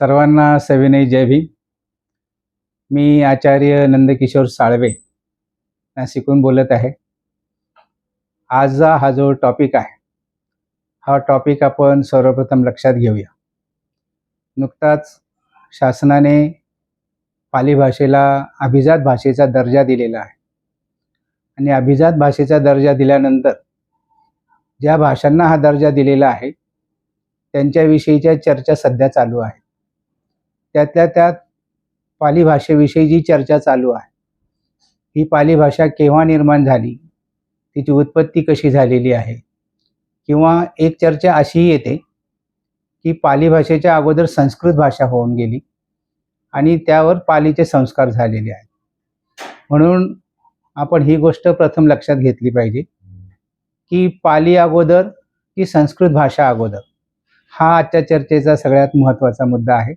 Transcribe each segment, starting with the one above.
सर्वांना सविनय जय भीम. मी आचार्य नंदकिशोर साळवे नाशिकहून बोलत आहे. आजचा हा जो टॉपिक आहे हा टॉपिक आपण सर्वप्रथम लक्षात घेऊया. नुकताच शासनाने पाली भाषेला अभिजात भाषेचा दर्जा दिलेला आहे. आणि अभिजात भाषेचा दर्जा दिल्यानंतर ज्या भाषांना हा दर्जा दिलेला आहे त्यांच्याविषयीच्या चर्चा सध्या चालू आहे त्यातल्या त्यात पाली भाषेविषयी जी चर्चा चालू आहे ही पाली भाषा केव्हा निर्माण झाली तिची उत्पत्ती कशी झालेली आहे किंवा एक चर्चा अशीही येते की पाली भाषेच्या अगोदर संस्कृत भाषा होऊन गेली आणि त्यावर पालीचे संस्कार झालेले आहेत. म्हणून आपण ही गोष्ट प्रथम लक्षात घेतली पाहिजे की पाली अगोदर की संस्कृत भाषा अगोदर हा आजच्या चर्चेचा सगळ्यात महत्त्वाचा मुद्दा आहे.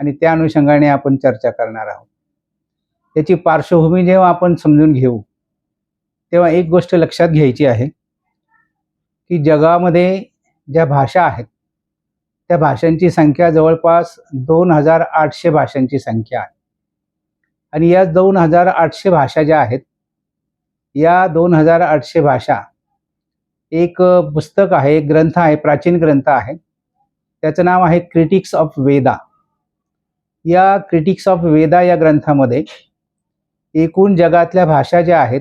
आणि त्या अनुषंगाने आपण चर्चा करणार आहोत. त्याची पार्श्वभूमी जेव्हा आपण समजून घेऊ तेव्हा एक गोष्ट लक्षात घ्यायची आहे की जगामध्ये ज्या भाषा आहेत त्या भाषांची संख्या जवळपास दोन हजार आठशे भाषांची संख्या आहे. आणि या दोन हजार आठशे भाषा ज्या आहेत या दोन हजार आठशे भाषा एक पुस्तक आहे एक ग्रंथ आहे प्राचीन ग्रंथ आहे. त्याचं नाव आहे क्रिटिक्स ऑफ वेदा या क्रिटिक्स ऑफ वेदा या ग्रंथामध्ये एकूण जगातल्या भाषा ज्या आहेत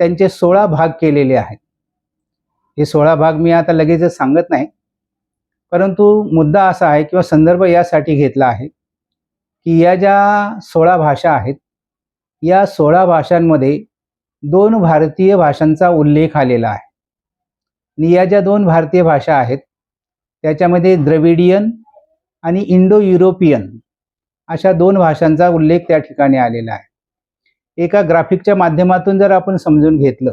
त्यांचे सोळा भाग केलेले आहेत. हे सोळा भाग मी आता लगेचच सांगत नाही परंतु मुद्दा असा आहे किंवा संदर्भ यासाठी घेतला आहे की या ज्या सोळा भाषा आहेत या सोळा भाषांमध्ये दोन भारतीय भाषांचा उल्लेख आलेला आहे. आणि या ज्या दोन भारतीय भाषा आहेत त्याच्यामध्ये द्रविडियन आणि इंडो युरोपियन अशा दोन भाषांचा उल्लेख त्या ठिकाणी आलेला आहे. एका ग्राफिकच्या माध्यमातून जर आपण समजून घेतलं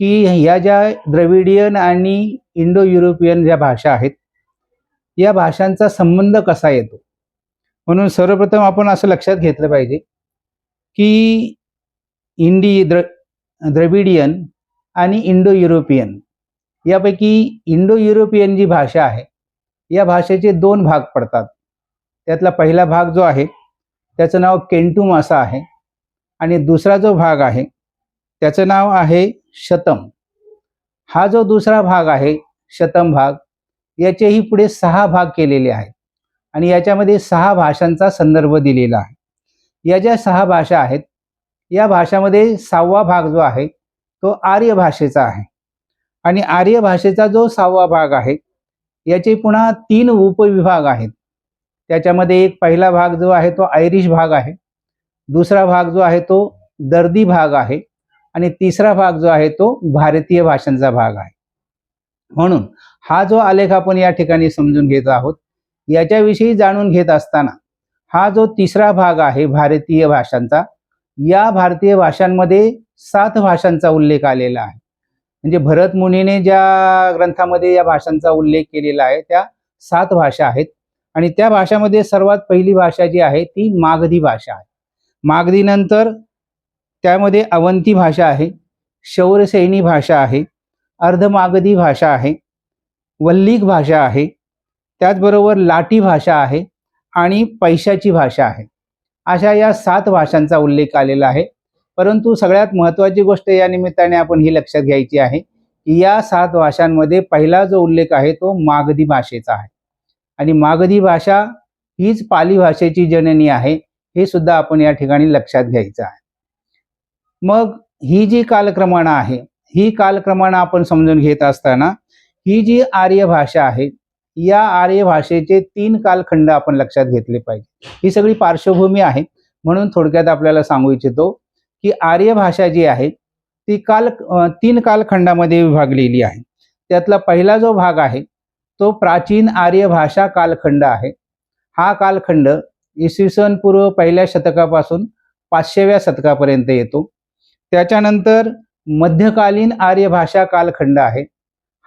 की ह्या ज्या द्रविडियन आणि इंडो युरोपियन ज्या भाषा आहेत या भाषांचा संबंध कसा येतो? म्हणून सर्वप्रथम आपण असं लक्षात घेतलं पाहिजे की इंडी द्र द्रविडियन आणि इंडो युरोपियन यापैकी इंडो युरोपियन जी भाषा आहे या भाषेचे दोन भाग पडतात. त्यातला पहिला भाग जो आहे त्याचं नाव केंटुम असा आहे आणि दुसरा जो भाग आहे त्याचं नाव आहे शतम. हा जो दुसरा भाग आहे शतम भाग याचेही पुढे सहा भाग केलेले आहेत आणि याच्यामध्ये सहा भाषांचा संदर्भ दिलेला आहे. या ज्या सहा भाषा आहेत या भाषामध्ये सहावा भाग जो आहे तो आर्य भाषेचा आहे. आणि आर्य भाषेचा जो सहावा भाग आहे याचे पुन्हा तीन उपविभाग आहेत. त्याच्यामध्ये एक पहिला भाग जो आहे तो आयरिश भाग आहे. दुसरा भाग जो आहे तो दर्दी भाग आहे. आणि तिसरा भाग जो आहे तो भारतीय भाषांचा भाग आहे. म्हणून हा जो आलेख आपण या ठिकाणी समजून घेत आहोत याच्याविषयी जाणून घेत असताना हा जो तिसरा भाग आहे भारतीय भाषांचा या भारतीय भाषांमध्ये सात भाषांचा उल्लेख आलेला आहे. म्हणजे भरत मुनीने ज्या ग्रंथामध्ये या भाषांचा उल्लेख केलेला आहे त्या सात भाषा आहेत. आणि त्या भाषामध्ये सर्वात पहिली भाषा जी आहे ती मागधी भाषा आहे. मागधीनंतर त्यामध्ये अवंती भाषा आहे शौरसैनी भाषा आहे अर्धमागधी भाषा आहे वल्लिक भाषा आहे त्याचबरोबर लाटी भाषा आहे आणि पैशाची भाषा आहे. अशा या सात भाषांचा उल्लेख आलेला आहे. परंतु सगळ्यात महत्त्वाची गोष्ट या निमित्ताने आपण ही लक्षात घ्यायची आहे की या सात भाषांमध्ये पहिला जो उल्लेख आहे तो मागधी भाषेचा आहे. आणि मागधी भाषा हीच पाली भाषेची जननी आहे हे सुद्धा आपण या ठिकाणी लक्षात घ्यायचं आहे. मग ही जी कालक्रमणा आहे ही कालक्रमणा आपण समजून घेत असताना ही जी आर्य भाषा आहे या आर्य भाषेचे तीन कालखंड आपण लक्षात घेतले पाहिजे. ही सगळी पार्श्वभूमी आहे म्हणून थोडक्यात आपल्याला सांगू इच्छितो की आर्य भाषा जी आहे ती काल तीन कालखंडामध्ये विभागलेली आहे. त्यातला पहिला जो भाग आहे तो प्राचीन आर्य भाषा कालखंड आहे. हा कालखंड इसवी सन पूर्व पहिल्या शतकापासून पाचशेव्या शतकापर्यंत येतो. त्याच्यानंतर मध्यकालीन आर्य भाषा कालखंड आहे.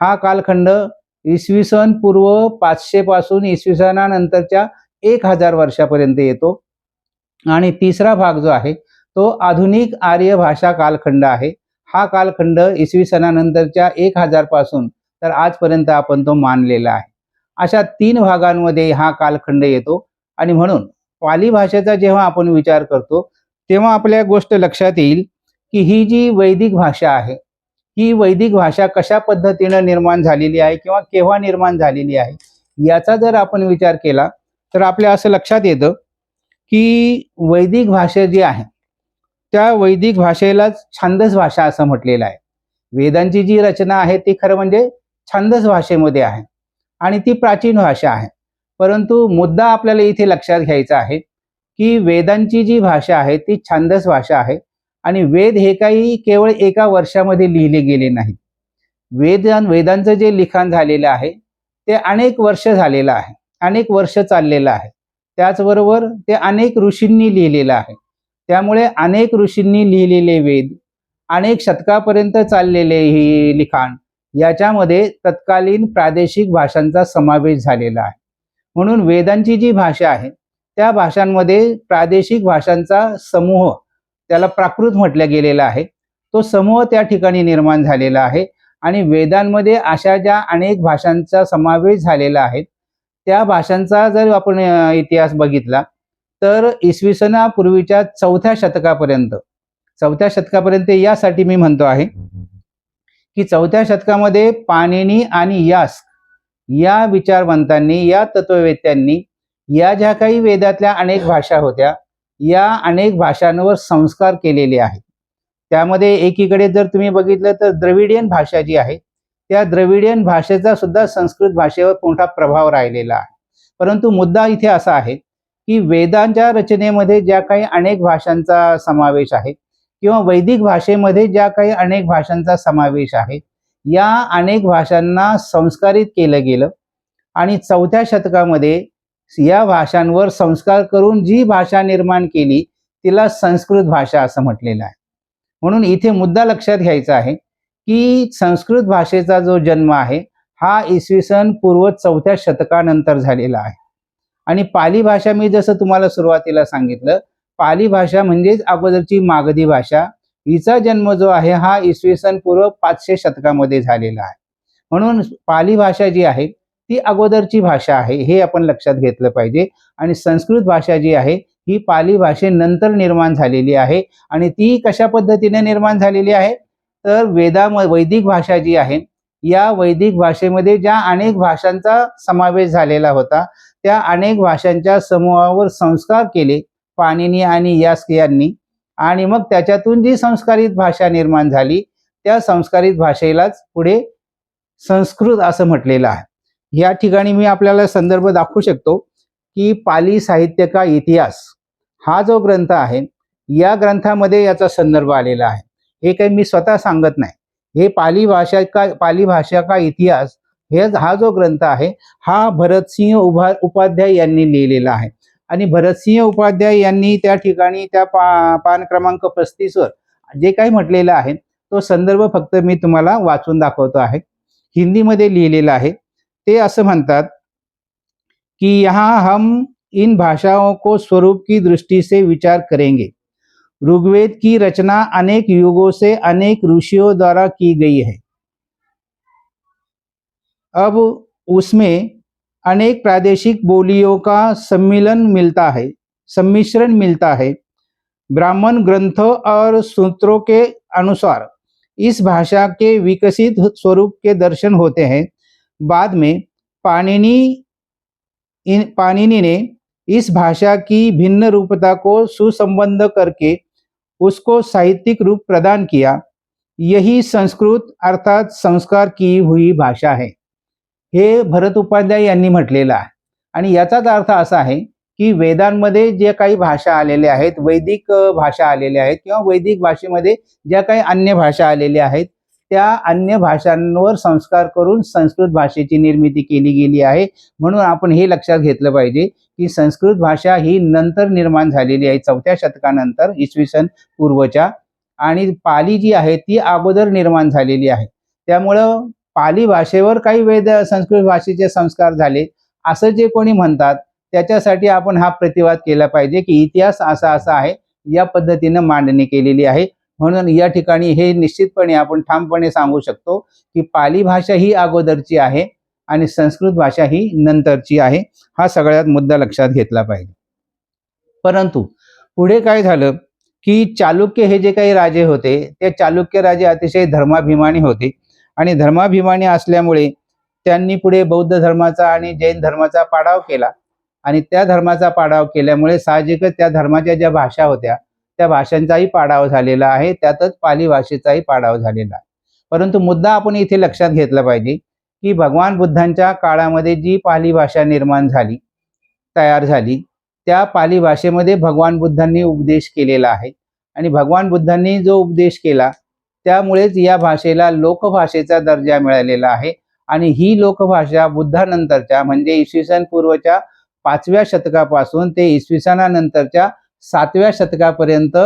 हा कालखंड इसवी सन पूर्व पाचशे पासून इसवी सनानंतरच्या एक हजार वर्षापर्यंत येतो. आणि तिसरा भाग जो आहे तो आधुनिक आर्य भाषा कालखंड आहे. हा कालखंड इसवी सनानंतरच्या एक हजारपासून तर आजपर्यंत आपण तो मानलेला आहे. अशा तीन भागांमध्ये हा कालखंड येतो आणि म्हणून पाली भाषेचा जेव्हा आपण विचार करतो तेव्हा आपल्या गोष्ट लक्षात येईल की ही जी वैदिक भाषा आहे ही वैदिक भाषा कशा पद्धतीनं निर्माण झालेली आहे किंवा केव्हा निर्माण झालेली आहे याचा जर आपण विचार केला तर आपल्या असं लक्षात येतं की वैदिक भाषा जी आहे त्या वैदिक भाषेलाच छांदस भाषा असं म्हटलेलं आहे. वेदांची जी रचना आहे ती खरं म्हणजे छांदस भाषेमध्ये आहे आणि ती प्राचीन भाषा आहे. परंतु मुद्दा आपल्याला इथे लक्षात घ्यायचा आहे की वेदांची जी भाषा आहे ती छांदस भाषा आहे आणि वेद हे काही केवळ एका वर्षामध्ये लिहिले गेले नाहीत. वेद वेदांचं जे लिखाण झालेलं आहे ते अनेक वर्ष झालेलं आहे अनेक वर्ष चाललेलं आहे. त्याचबरोबर ते अनेक ऋषींनी लिहिलेलं आहे. त्यामुळे अनेक ऋषींनी लिहिलेले वेद अनेक शतकापर्यंत चाललेले ही लिखाण याच्यामध्ये तत्कालीन प्रादेशिक भाषांचा समावेश झालेला आहे. म्हणून वेदांची जी भाषा आहे त्या भाषांमध्ये प्रादेशिक भाषांचा समूह त्याला प्राकृत म्हटलं गेलेला आहे. तो समूह त्या ठिकाणी निर्माण झालेला आहे आणि वेदांमध्ये अशा ज्या अनेक भाषांचा समावेश झालेला आहे त्या भाषांचा जर आपण इतिहास बघितला तर इसवी सनापूर्वीच्या चौथ्या शतकापर्यंत चौथ्या शतकापर्यंत यासाठी मी म्हणतो आहे की चौथ्या शतकामध्ये पाणिनी आणि यास या विचारवंतांनी या तत्ववेत्यांनी या ज्या काही वेदातल्या अनेक भाषा होत्या या अनेक भाषांवर संस्कार केलेले आहेत. त्यामध्ये एकीकडे जर तुम्ही बघितलं तर द्रविडियन भाषा जी आहे त्या द्रविडियन भाषेचा सुद्धा संस्कृत भाषेवर मोठा प्रभाव राहिलेला आहे. परंतु मुद्दा इथे असा आहे की वेदांच्या रचनेमध्ये ज्या काही अनेक भाषांचा समावेश आहे किंवा वैदिक भाषेमध्ये ज्या काही अनेक भाषांचा समावेश आहे या अनेक भाषांना संस्कारित केलं गेलं. आणि चौथ्या शतकामध्ये या भाषांवर संस्कार करून जी भाषा निर्माण केली तिला संस्कृत भाषा असं म्हटलेलं आहे. म्हणून इथे मुद्दा लक्षात घ्यायचा आहे की संस्कृत भाषेचा जो जन्म आहे हा इसवी सन पूर्व चौथ्या शतकानंतर झालेला आहे. आणि पाली भाषा मी जसं तुम्हाला सुरुवातीला सांगितलं पाली भाषा म्हणजेच अगोदरची मागधी भाषा. हिचा जन्म जो आहे हा इसवी सन पूर्व पाचशे शतकामध्ये झालेला आहे. म्हणून पाली भाषा जी आहे ती अगोदरची भाषा आहे हे आपण लक्षात घेतलं पाहिजे. आणि संस्कृत भाषा जी आहे ही पाली भाषेनंतर निर्माण झालेली आहे. आणि ती कशा पद्धतीने निर्माण झालेली आहे? तर वेदा वैदिक भाषा जी आहे या वैदिक भाषेमध्ये ज्या अनेक भाषांचा समावेश झालेला होता त्या अनेक भाषांच्या समूहावर संस्कार केले पाणिनी आणि यास्क यांनी. आणि मग त्याच्यातून जी संस्कारित भाषा निर्माण झाली त्या संस्कारित भाषेलाच पुढे संस्कृत असं म्हटलेलं आहे. या ठिकाणी मी आपल्याला संदर्भ दाखवू शकतो की पाली साहित्य का इतिहास हा जो ग्रंथ आहे या ग्रंथामध्ये याचा संदर्भ आलेला आहे. हे काही मी स्वतः सांगत नाही. हे पाली भाषा का पाली भाषा का इतिहास हे हा जो ग्रंथ आहे हा भरतसिंह उभा उपाध्याय यांनी लिहिलेला आहे. आणि भरतसिंह उपाध्याय यांनी त्या ठिकाणी त्या पा पान क्रमांक पस्तीसवर जे काही म्हटलेलं आहे तो संदर्भ फक्त मी तुम्हाला वाचून दाखवतो आहे. हिंदीमध्ये लिहिलेलं आहे. ते असं म्हणतात कि यहाँ हम इन भाषाओं को स्वरूप की दृष्टि से विचार करेंगे। ऋग्वेद की रचना अनेक युगों से अनेक ऋषियों द्वारा की गई है। अब उसमें अनेक प्रादेशिक बोलियों का सम्मिलन मिलता है, सम्मिश्रण मिलता है। ब्राह्मण ग्रंथों और सूत्रों के अनुसार इस भाषा के विकसित स्वरूप के दर्शन होते हैं। बाद में पाणिनि पाणिनि ने इस भाषा की भिन्न रूपता को सुसंबद्ध करके उसको साहित्यिक रूप प्रदान किया। यही संस्कृत अर्थात संस्कार की हुई भाषा है। हे भरत उपाध्याय यांनी म्हटलेलं आहे. आणि याचाच अर्थ असा आहे की वेदांमध्ये जे काही भाषा आलेल्या आहेत वैदिक भाषा आलेल्या आहेत किंवा वैदिक भाषेमध्ये ज्या काही अन्य भाषा आलेल्या आहेत त्या अन्य भाषांवर संस्कार करून संस्कृत भाषेची निर्मिती केली गेली आहे. म्हणून आपण हे लक्षात घेतलं पाहिजे की संस्कृत भाषा ही नंतर निर्माण झालेली आहे चौथ्या शतकानंतर इसवी सन पूर्वच्या. आणि पाली जी आहे ती अगोदर निर्माण झालेली आहे. त्यामुळं पाली भाषेवर काही वेद संस्कृत भाषेचे संस्कार झाले असं जे कोणी म्हणतात त्याच्यासाठी आपण हा प्रतिवाद केला पाहिजे की इतिहास असा असा आहे या पद्धतीनं मांडणी केलेली आहे. म्हणून या ठिकाणी हे निश्चितपणे आपण ठामपणे सांगू शकतो की पाली भाषा ही अगोदरची आहे आणि संस्कृत भाषा ही नंतरची आहे हा सगळ्यात मुद्दा लक्षात घेतला पाहिजे. परंतु पुढे काय झालं की चालुक्य हे जे काही राजे होते ते चालुक्य राजे अतिशय धर्माभिमानी होते. आणि धर्माभिमानी असल्यामुळे त्यांनी पुढे बौद्ध धर्माचा आणि जैन धर्माचा पाडाव केला. आणि त्या धर्माचा पाडाव केल्यामुळे साहजिकच त्या धर्माच्या ज्या भाषा होत्या त्या भाषांचाही पाडाव झालेला आहे. त्यातच पाली भाषेचाही पाडाव झालेला आहे. परंतु मुद्दा आपण इथे लक्षात घेतला पाहिजे की भगवान बुद्धांच्या काळामध्ये जी पाली भाषा निर्माण झाली तयार झाली त्या पाली भाषेमध्ये भगवान बुद्धांनी उपदेश केलेला आहे. आणि भगवान बुद्धांनी जो उपदेश केला त्यामुळेच या भाषेला लोकभाषेचा दर्जा मिळालेला आहे. आणि ही लोकभाषा बुद्धानंतरच्या म्हणजे इसवी सन पूर्वच्या पाचव्या शतकापासून ते इसवी सनानंतरच्या सातव्या शतकापर्यंत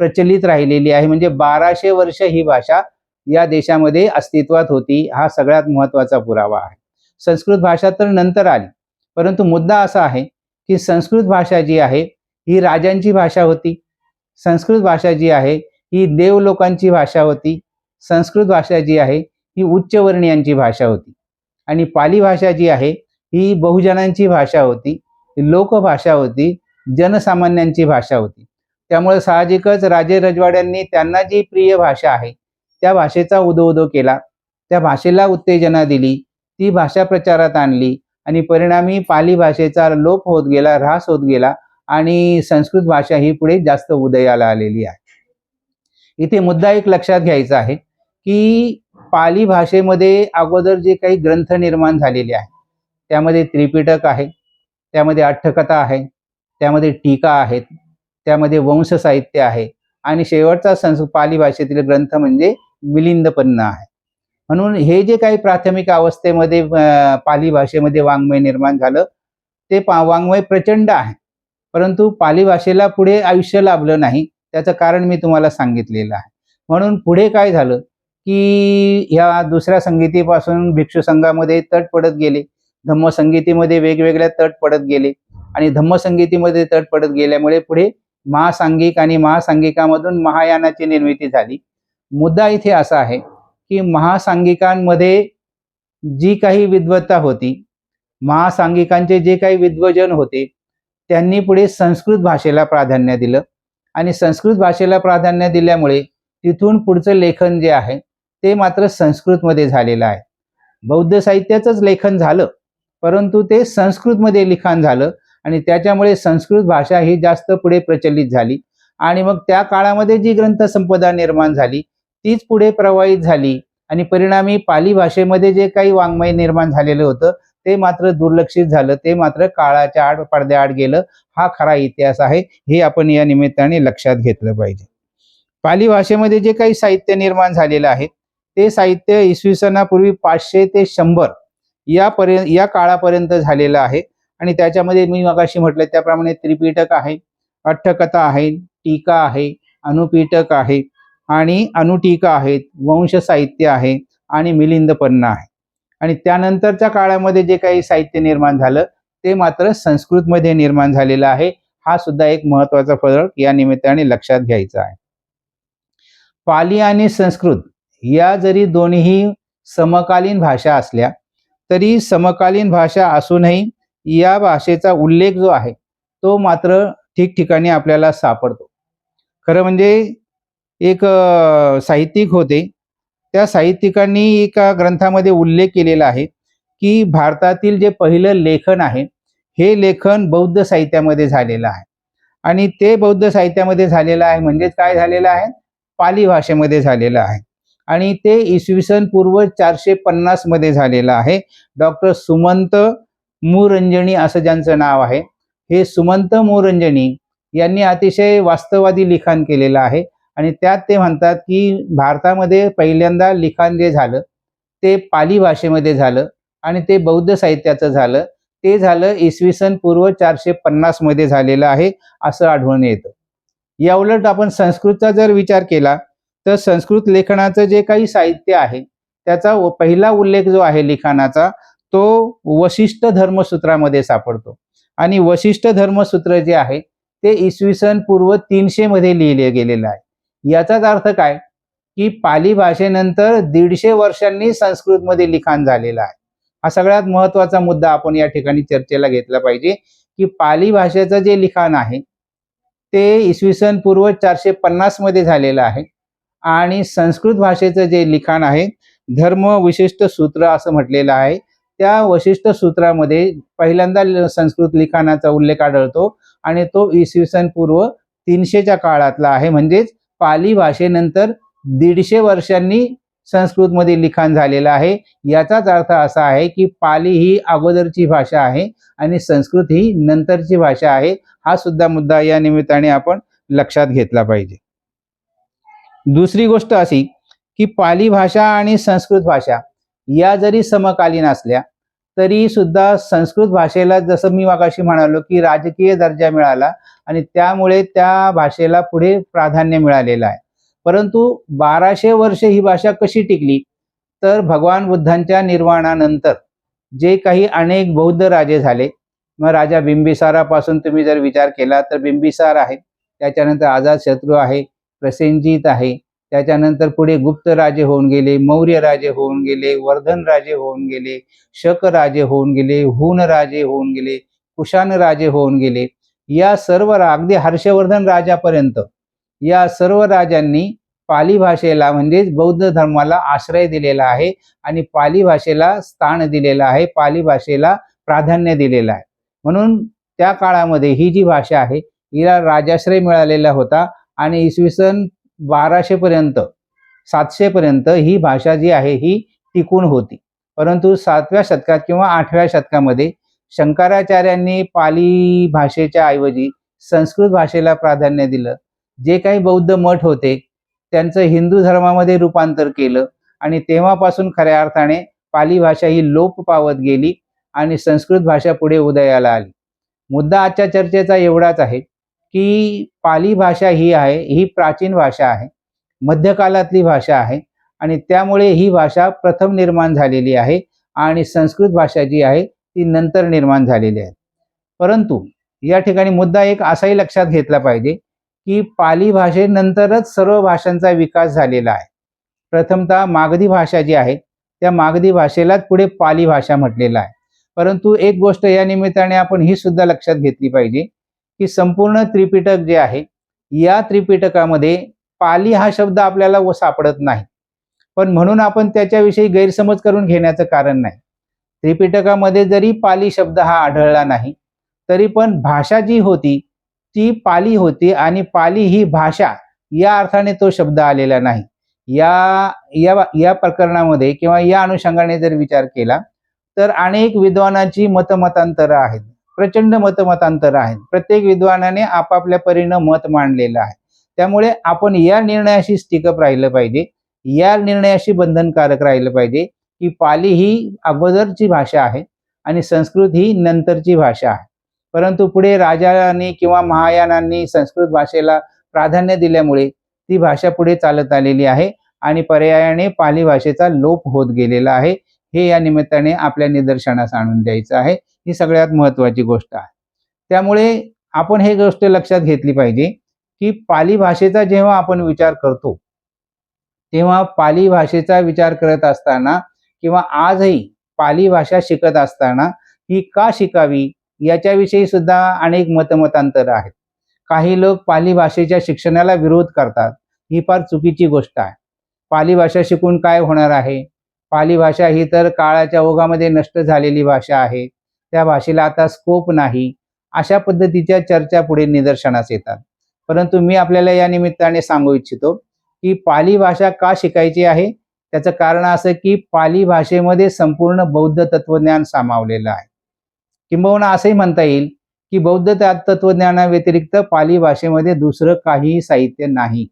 प्रचलित राहिलेली आहे. म्हणजे बाराशे वर्ष ही भाषा या देशामध्ये अस्तित्वात होती. हा सगळ्यात महत्त्वाचा पुरावा आहे. संस्कृत भाषा तर नंतर आली. परंतु मुद्दा असा आहे की संस्कृत भाषा जी आहे ही राजांची भाषा होती. संस्कृत भाषा जी आहे ही देव लोकांची भाषा होती संस्कृत भाषा जी आहे ही उच्चवर्णीयांची भाषा होती. आणि पाली भाषा जी आहे ही बहुजनांची भाषा होती लोकभाषा होती जनसामान्यांची भाषा होती. त्यामुळे साहजिकच राजे रजवाड्यांनी त्यांना जी प्रिय भाषा आहे त्या भाषेचा उदो उदो केला. त्या भाषेला उत्तेजना दिली ती भाषा प्रचारात आणली आणि परिणामी पाली भाषेचा लोप होत गेला ऱ्हास होत गेला आणि संस्कृत भाषा ही पुढे जास्त उदयाला आलेली आहे. इथे मुद्दा एक लक्षात घ्यायचा आहे की पाली भाषेमध्ये अगोदर जे काही ग्रंथ निर्माण झालेले आहे त्यामध्ये त्रिपिटक आहे त्यामध्ये अठ्ठकथा आहे त्यामध्ये टीका आहेत त्यामध्ये वंश साहित्य आहे आणि शेवटचा संस्कृत पाली भाषेतील ग्रंथ म्हणजे मिलिंदपन्न आहे. म्हणून हे जे काही प्राथमिक अवस्थेमध्ये पाली भाषेमध्ये वाङ्मय निर्माण झालं ते पा वाङ्मय प्रचंड आहे. परंतु पाली भाषेला पुढे आयुष्य लाभलं नाही. त्याचं कारण मी तुम्हाला सांगितलेलं आहे. म्हणून पुढे काय झालं की ह्या दुसऱ्या संगीतीपासून भिक्षू संघामध्ये तट पडत गेले. धम्मसंगीतीमध्ये वेगवेगळ्या तट पडत गेले आणि धम्मसंगीतीमध्ये तट पडत गेल्यामुळे पुढे महासांगिक आणि महासांगिकामधून महायानाची निर्मिती झाली. मुद्दा इथे असा आहे की महासांगिकांमध्ये जी काही विद्वत्ता होती महासांगिकांचे जे काही विद्वजन होते त्यांनी पुढे संस्कृत भाषेला प्राधान्य दिलं. आणि संस्कृत भाषेला प्राधान्य दिल्यामुळे तिथून पुढचं लेखन जे आहे ते मात्र संस्कृतमध्ये झालेलं आहे. बौद्ध साहित्याचंच लेखन झालं परंतु ते संस्कृतमध्ये लिखाण झालं आणि त्याच्यामुळे संस्कृत भाषा ही जास्त पुढे प्रचलित झाली आणि मग त्या काळामध्ये जी ग्रंथसंपदा निर्माण झाली तीच पुढे प्रवाहित झाली आणि परिणामी पाली भाषेमध्ये जे काही वाङ्मय निर्माण झालेलं होतं ते मात्र दुर्लक्षित झालं. ते मात्र काळाच्या आड पडद्याआड गेलं. हा खरा इतिहास आहे. हे आपण या निमित्ताने लक्षात घेतलं पाहिजे. पाली भाषेमध्ये जे काही साहित्य निर्माण झालेलं आहे ते साहित्य इसवी सणापूर्वी पाचशे ते शंभर या पर्यंत या काळापर्यंत झालेलं आहे. आणि त्याच्यामध्ये मी मगाशी म्हटलं त्याप्रमाणे त्रिपीठक आहे अठ्ठकथा आहे टीका आहे अनुपीठक आहे आणि अनुटीका आहेत वंश साहित्य आहे आणि मिलिंदपन्न आहे. आणि त्यानंतरच्या काळामध्ये जे काही साहित्य निर्माण झालं ते मात्र संस्कृतमध्ये निर्माण झालेलं आहे. हा सुद्धा एक महत्त्वाचा फरक या निमित्ताने लक्षात घ्यायचा आहे. पाली आणि संस्कृत या जरी दोन्ही समकालीन भाषा असल्या तरी समकालीन भाषा असूनही या भाषेचा उल्लेख जो आहे तो मात्र ठिकठिकाणी आपल्याला सापडतो. खरं म्हणजे एक साहित्यिक होते त्या साहित्यिकांनी एका ग्रंथामध्ये उल्लेख केलेला आहे की भारतातील जे पहिलं लेखन आहे हे लेखन बौद्ध साहित्यामध्ये झालेलं आहे. आणि ते बौद्ध साहित्यामध्ये झालेलं आहे म्हणजेच काय झालेलं आहे? पाली भाषेमध्ये झालेलं आहे. आणि ते इसवी सन पूर्व चारशे पन्नासमध्ये झालेलं आहे. डॉक्टर सुमंत मुरंजनी असं ज्यांचं नाव आहे. हे सुमंत मुरंजनी यांनी अतिशय वास्तववादी लिखाण केलेलं आहे. आणि त्यात ते म्हणतात की भारतामध्ये पहिल्यांदा लिखाण जे झालं ते पाली भाषेमध्ये झालं आणि ते बौद्ध साहित्याचं झालं. ते झालं इसवी सन पूर्व चारशे पन्नासमध्ये झालेलं आहे असं आढळून येतं. या उलट आपण संस्कृतचा जर विचार केला तर संस्कृत लेखनाचं जे काही साहित्य आहे त्याचा पहिला उल्लेख जो आहे लिखाणाचा तो वशिष्ठ धर्मसूत्रामध्ये सापडतो. आणि वशिष्ठ धर्मसूत्र जे आहे ते इसवी सन पूर्व तीनशे मध्ये लिहिले गेलेलं आहे. याचाच अर्थ काय? की पाली भाषेनंतर दीडशे वर्षांनी संस्कृतमध्ये लिखाण झालेलं आहे. हा सगळ्यात महत्त्वाचा मुद्दा आपण या ठिकाणी चर्चेला घेतला पाहिजे की पाली भाषेचं जे लिखाण आहे ते इसवी सन पूर्व चारशे पन्नासमध्ये झालेलं आहे. आणि संस्कृत भाषेचं जे लिखाण आहे धर्म विशिष्ट सूत्र असं म्हटलेलं आहे. त्या वशिष्ठ सूत्रामध्ये पहिल्यांदा संस्कृत लिखाणाचा उल्लेख आढळतो. आणि तो इसवी सन पूर्व तीनशेच्या काळातला आहे. म्हणजेच पाली भाषेनंतर दीडशे वर्षांनी संस्कृतमध्ये लिखाण झालेलं आहे. याचाच अर्थ असा आहे की पाली ही अगोदरची भाषा आहे आणि संस्कृत ही नंतरची भाषा आहे. हा सुद्धा मुद्दा या निमित्ताने आपण लक्षात घेतला पाहिजे. दुसरी गोष्ट अशी की पाली भाषा आणि संस्कृत भाषा या जरी समकालीन असल्या तरी सुद्धा संस्कृत भाषेला जसं मी मागाशी म्हणालो की राजकीय दर्जा मिळाला आणि त्यामुळे त्या भाषेला पुढे प्राधान्य मिळालेलं आहे. परंतु बाराशे वर्ष ही भाषा कशी टिकली? तर भगवान बुद्धांच्या निर्वाणानंतर जे काही अनेक बौद्ध राजे झाले मग राजा बिंबिसारापासून तुम्ही जर विचार केला तर बिंबिसार आहे त्याच्यानंतर आझाद शत्रू आहे प्रसेनजीत आहे त्याच्यानंतर पुढे गुप्त राजे होऊन गेले मौर्य राजे होऊन गेले वर्धन राजे होऊन गेले शक राजे होऊन गेले हुन राजे होऊन गेले कुशाण राजे होऊन गेले. या सर्व अगदी हर्षवर्धन राजापर्यंत या सर्व राजांनी पाली भाषेला म्हणजेच बौद्ध धर्माला आश्रय दिलेला आहे आणि पाली भाषेला स्थान दिलेलं आहे पाली भाषेला प्राधान्य दिलेलं आहे. म्हणून त्या काळामध्ये ही जी भाषा आहे हिला राजाश्रय मिळालेला होता आणि इसवी सन बाराशे पर्यंत सातशे पर्यंत ही भाषा जी आहे ही टिकून होती. परंतु सातव्या शतकात किंवा आठव्या शतकामध्ये शंकराचार्यांनी पाली भाषेच्या ऐवजी संस्कृत भाषेला प्राधान्य दिलं. जे काही बौद्ध मठ होते त्यांचं हिंदू धर्मामध्ये रूपांतर केलं आणि तेव्हापासून खऱ्या अर्थाने पाली भाषा ही लोप पावत गेली आणि संस्कृत भाषा पुढे उदयाला आली. मुद्दा आजच्या चर्चेचा एवढाच आहे. की पाली भाषा ही आहे ही प्राचीन भाषा आहे मध्यकालातली भाषा आहे आणि त्यामुळे ही भाषा प्रथम निर्माण झालेली आहे आणि संस्कृत भाषा जी आहे ती नंतर निर्माण झालेली आहे. परंतु या ठिकाणी मुद्दा एक असाही लक्षात घेतला पाहिजे की पाली भाषेनंतरच सर्व भाषांचा विकास झालेला आहे. प्रथमतः मागधी भाषा जी आहे त्या मागधी भाषेलाच पुढे पाली भाषा म्हटलेलं आहे. परंतु एक गोष्ट या निमित्ताने आपण ही सुद्धा लक्षात घेतली पाहिजे की संपूर्ण त्रिपिटक जे आहे या त्रिपिटकामध्ये पाली हा शब्द आपल्याला व सापडत नाही. पण म्हणून आपण त्याच्याविषयी गैरसमज करून घेण्याचं कारण नाही. त्रिपिटकामध्ये जरी पाली शब्द हा आढळला नाही तरी पण भाषा जी होती ती पाली होती आणि पाली ही भाषा या अर्थाने तो शब्द आलेला नाही. या या या प्रकरणामध्ये किंवा या अनुषंगाने जर विचार केला तर अनेक विद्वानाची मतमतांतरं आहेत. प्रचंड मतमतांतर आहेत प्रत्येक विद्वानाने आपापल्या परीनं मत मांडलेलं आहे. त्यामुळे आपण या निर्णयाशी स्टिकअप राहिलं पाहिजे. या निर्णयाशी बंधनकारक राहिलं पाहिजे की पाली ही अगोदरची भाषा आहे आणि संस्कृत ही नंतरची भाषा आहे. परंतु पुढे राजांनी किंवा महायानांनी संस्कृत भाषेला प्राधान्य दिल्यामुळे ती भाषा पुढे चालत आलेली आहे आणि पर्यायाने पाली भाषेचा लोप होत गेलेला आहे. हे या निमित्ताने आपल्या निदर्शनास आणून द्यायचं आहे. ही सगळ्यात महत्वाची गोष्ट आहे. त्यामुळे आपण हे गोष्ट लक्षात घेतली पाहिजे की पाली भाषेचा जेव्हा आपण विचार करतो तेव्हा पाली भाषेचा विचार करत असताना किंवा आजही पाली भाषा शिकत असताना ही का शिकावी याच्याविषयी सुद्धा अनेक मतमतांतर आहेत. काही लोक पाली भाषेच्या शिक्षणाला विरोध करतात ही फार चुकीची गोष्ट आहे. पाली भाषा शिकून काय होणार आहे? पाली भाषा ही तर काळाच्या ओघामध्ये नष्ट झालेली भाषा आहे. त्या भाषेला आता स्कोप नाही. अशा पद्धतीच्या चर्चा पुढे निदर्शनास येतात. परंतु मी आपल्याला या निमित्ताने सांगू इच्छितो की पाली भाषा का शिकायची आहे? त्याचं कारण असं की पाली भाषेमध्ये संपूर्ण बौद्ध तत्वज्ञान सामावलेलं आहे. किंबहुना असंही म्हणता येईल की बौद्ध तत्वज्ञानाव्यतिरिक्त पाली भाषेमध्ये दुसरं काहीही साहित्य नाही.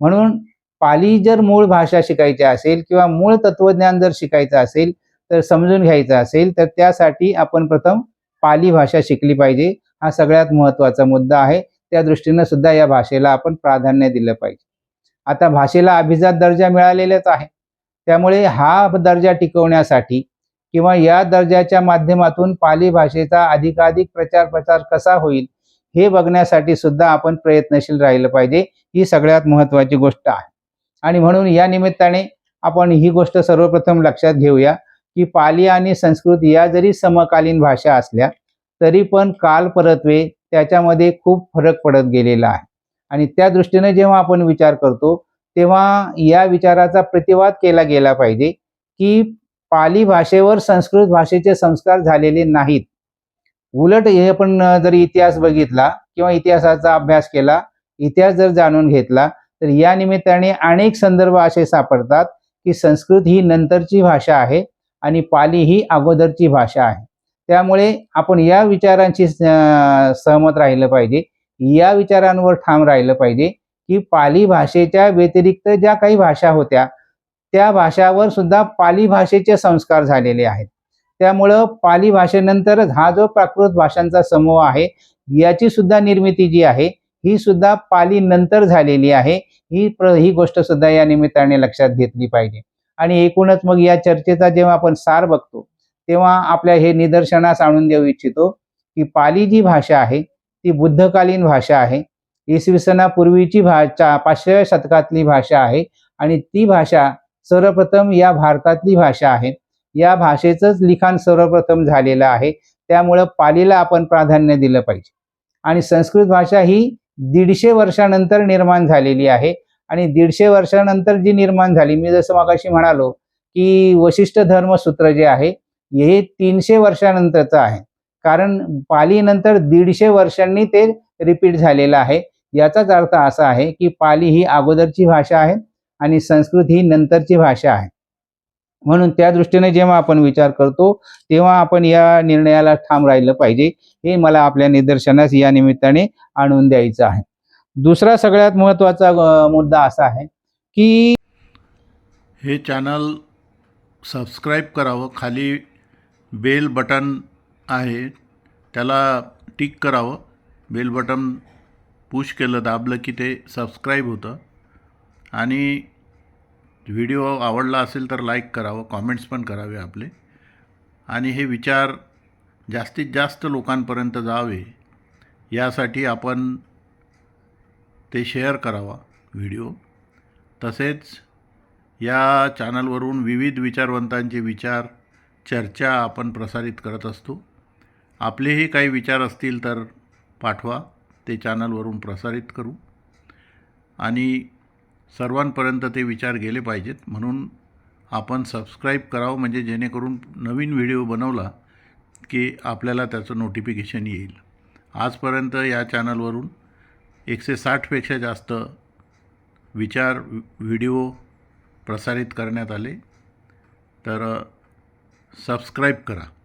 म्हणून पाली जर मूळ भाषा शिकायची असेल किंवा मूळ तत्वज्ञान जर शिकायचं असेल तर समजून घ्यायचं असेल तर त्यासाठी आपण प्रथम पाली भाषा शिकली पाहिजे. हा सगळ्यात महत्त्वाचा मुद्दा आहे. त्या दृष्टीनं सुद्धा या भाषेला आपण प्राधान्य दिलं पाहिजे. आता भाषेला अभिजात दर्जा मिळालेलाच आहे. त्यामुळे हा दर्जा टिकवण्यासाठी किंवा या दर्जाच्या माध्यमातून पाली भाषेचा अधिकाधिक प्रचार प्रसार कसा होईल हे बघण्यासाठी सुद्धा आपण प्रयत्नशील राहिलं पाहिजे. ही सगळ्यात महत्त्वाची गोष्ट आहे. आणि म्हणून या निमित्ताने आपण ही गोष्ट सर्वप्रथम लक्षात घेऊया. की पाली आणि संस्कृत या जरी समकालीन भाषा असल्या तरी पण काल परत्वे त्याच्यामध्ये खूप फरक पडत गेलेला आहे. आणि त्या दृष्टीने जेव्हा आपण विचार करतो तेव्हा या विचाराचा प्रतिवाद केला गेला पाहिजे की पाली भाषेवर संस्कृत भाषेचे संस्कार झालेले नाहीत. उलट हे आपण जर इतिहास बघितला किंवा इतिहासाचा अभ्यास केला इतिहास जर जाणून घेतला तर या निमित्ताने अनेक संदर्भ असे सापडतात की संस्कृत ही नंतरची भाषा आहे. आणि पाली ही अगोदरची भाषा आहे. त्यामुळे आपण या विचारांची सहमत राहिलं पाहिजे. या विचारांवर ठाम राहिलं पाहिजे की पाली भाषेच्या व्यतिरिक्त ज्या काही भाषा होत्या त्या भाषावर सुद्धा पाली भाषेचे संस्कार झालेले आहेत. त्यामुळं पाली भाषेनंतरच हा जो प्राकृत भाषांचा समूह आहे याची सुद्धा निर्मिती जी आहे ही सुद्धा पाली नंतर झालेली आहे. ही प्र ही गोष्ट सुद्धा या निमित्ताने लक्षात घेतली पाहिजे. आणि एकूणच मग या चर्चेचा जेव्हा आपण सार बघतो तेव्हा आपल्या हे निदर्शनास आणून देऊ इच्छितो की पाली जी भाषा आहे ती बुद्धकालीन भाषा आहे. इसवी सणापूर्वीची भाषा पाचव्या शतकातली भाषा आहे आणि ती भाषा सर्वप्रथम या भारतातली भाषा आहे. या भाषेचंच लिखाण सर्वप्रथम झालेलं आहे. त्यामुळं पालीला आपण प्राधान्य दिलं पाहिजे. आणि संस्कृत भाषा ही दीडशे वर्षानंतर निर्माण झालेली आहे. आणि दीडशे वर्षानंतर जी निर्माण झाली मी जसं मागाशी म्हणालो की वशिष्ठ धर्मसूत्र जे आहे हे तीनशे वर्षानंतरचं आहे. कारण पालीनंतर दीडशे वर्षांनी ते रिपीट झालेलं आहे. याचाच अर्थ असा आहे की पाली ही अगोदरची भाषा आहे आणि संस्कृत ही नंतरची भाषा आहे. म्हणून त्या दृष्टीने जेव्हा आपण विचार करतो तेव्हा आपण या निर्णयाला ठाम राहिलं पाहिजे. हे मला आपल्या निदर्शनास या निमित्ताने आणून द्यायचं आहे. दुसरा सगळ्यात महत्त्वाचा मुद्दा असा आहे की हे चॅनल सबस्क्राईब करावं खाली बेल बटन आहे त्याला टिक करावं. बेल बटन पुश केलं दाबलं की ते सबस्क्राईब होतं. आणि व्हिडिओ आवडला असेल तर लाईक करावं कॉमेंट्स पण करावे आपले. आणि हे विचार जास्तीत जास्त लोकांपर्यंत जावे यासाठी आपण ते शेअर करावा व्हिडिओ. तसेच या चॅनलवरून विविध विचारवंतांचे विचार चर्चा आपण प्रसारित करत असतो. आपलेही काही विचार असतील तर पाठवा ते चॅनलवरून प्रसारित करू. आणि सर्वांपर्यंत ते विचार गेले पाहिजेत. म्हणून आपण सबस्क्राईब करावं म्हणजे जेणेकरून नवीन व्हिडिओ बनवला की आपल्याला त्याचं नोटिफिकेशन येईल. आजपर्यंत या चॅनलवरून एकशे साठपेक्षा जास्त विचार व्हिडिओ प्रसारित करण्यात आले. तर सबस्क्राईब करा.